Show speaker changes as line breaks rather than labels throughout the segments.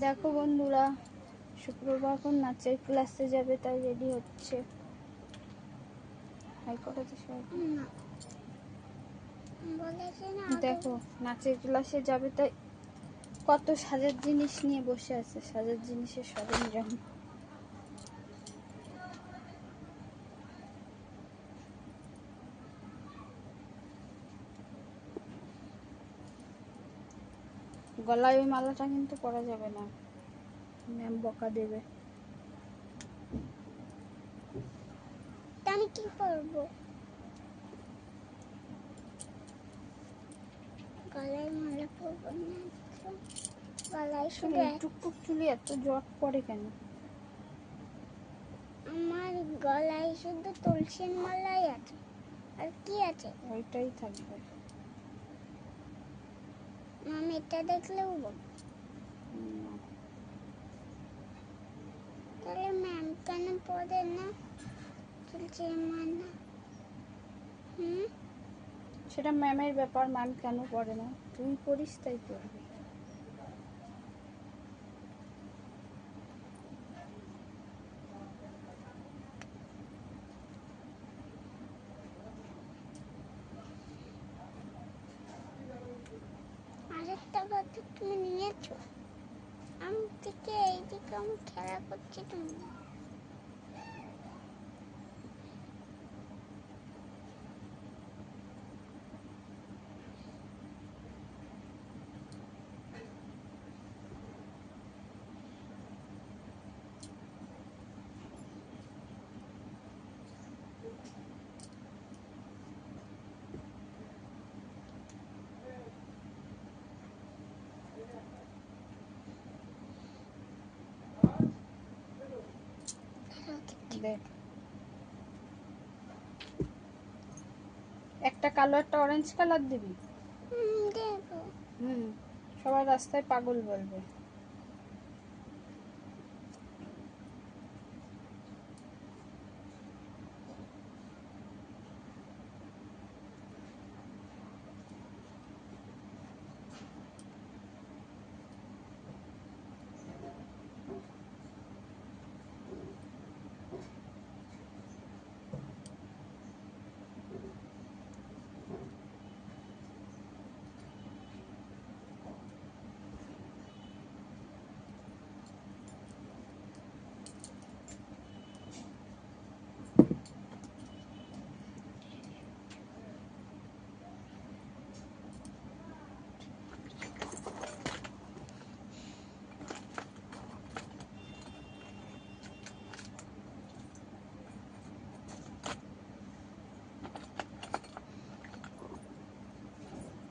দেখো বন্ধুরা, শুক্রবার কোন নাচের ক্লাসে যাবে, তাই রেডি হচ্ছে। দেখো, নাচের ক্লাসে যাবে, তাই কত সাজের জিনিস নিয়ে বসে আছে, সাজের জিনিসের সরঞ্জাম। গলায় ওই মালাটা কিন্তু পরা যাবে না। ম্যাম বকা দেবে।
আমি কি করব গলায় মালা পরবো না গলায় শুধু
টুকটুক চুলি এত জট পড়ে কেন?
আমার গলায় শুধু তুলসীর মালাই আছে। আর কি আছে?
ওইটাই থাকবে।
এটা দেখলে
হব।
তাহলে ম্যাম কেন পড়ে না? চলছে মান হুম?
সেটা ম্যামের ব্যাপার মান কেন পড়ে না? তুই পড়িস, তাই পড়বি।
তুমি নিয়েছো আমি থেকে এইদিকে আমি খেলা করছি তুমি
দেখ একটা কালো একটা অরেঞ্জ কালার দিবি।
হুম
সবাই রাস্তায় পাগল বলবে।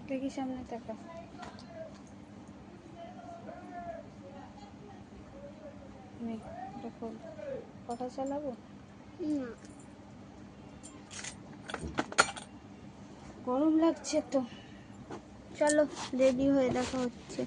দেখি সামনে তাকা। দেখো কথা চালাবো?
না।
গরম লাগছে তো। চলো রেডি হয়ে দেখা হচ্ছে।